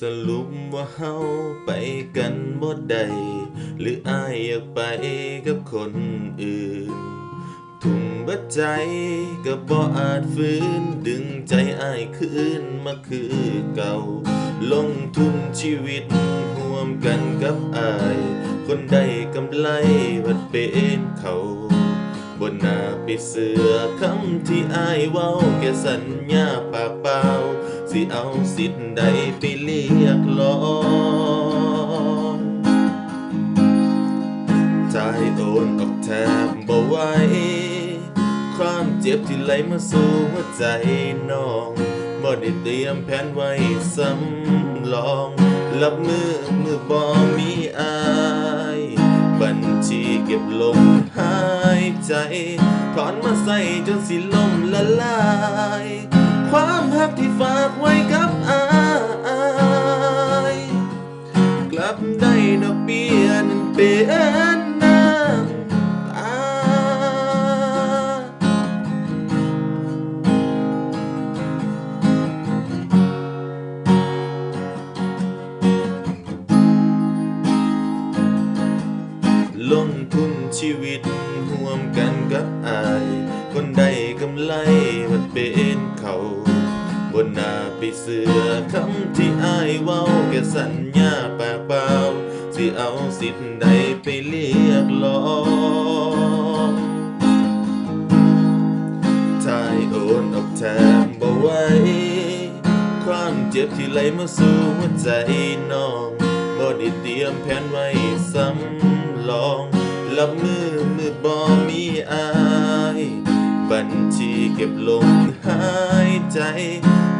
สรุปว่าเฮาไปกันบ่ได้หรืออายอยากไปกับคนอื่น ทุ่มบัดใจก็บ่อาจฟื้น ดึงใจอายคืนมาคือเก่า ลงทุนชีวิตร่วมกันกับอาย คนได้กำไรบัดเป็นเขาบนหน้าปิดเสือคำที่อายเว้าแค่สัญญาปากเปล่า สิเอาสิทธิ์ใดไปเรียกร้องใจโอนออกแทบบ่ไหวความเจ็บที่ไหลมาสู่หัวใจน้องบ่ได้เตรียมแผนไว้สำรองรับมือมือบ่มีอายบัญชีเก็บลมหายใจ ถอนมาใส่จนสิลมละลาย ที่ เสือคำที่อายเว้าแค่สัญญาปากเปล่าสิเอาสิทธิ์ใดไปเรียกร้องทายโอนออกแทบบ่ไหวความเจ็บที่ไหลมาสู่หัวใจน้องบ่ได้เตรียมแผนไว้สำรองรับมือมือบ่มีอาย บัญชีเก็บลมหา ใจ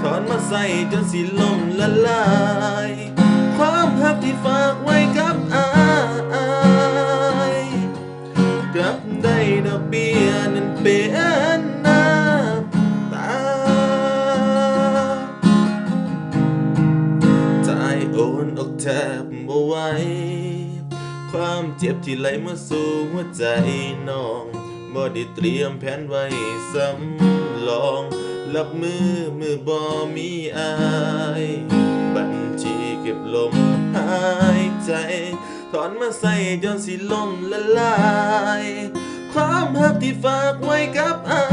ถอนมาใส่จนสิลมละลาย ความหักที่ฝากไว้กับอายกลับได้ดอกเบี้ยนั้นเป็นน้ำตาใจโอนออกแทบบ่ไหวความเจ็บที่ไหลมาสู่หัวใจน้อง บ่ได้เตรียมแผนไว้สำรองรับมือมือบ่มีอายบัญชีเก็บลมหายใจ ถอนมาใส่จนสิลมละลาย ความหักที่ฝากไว้กับอา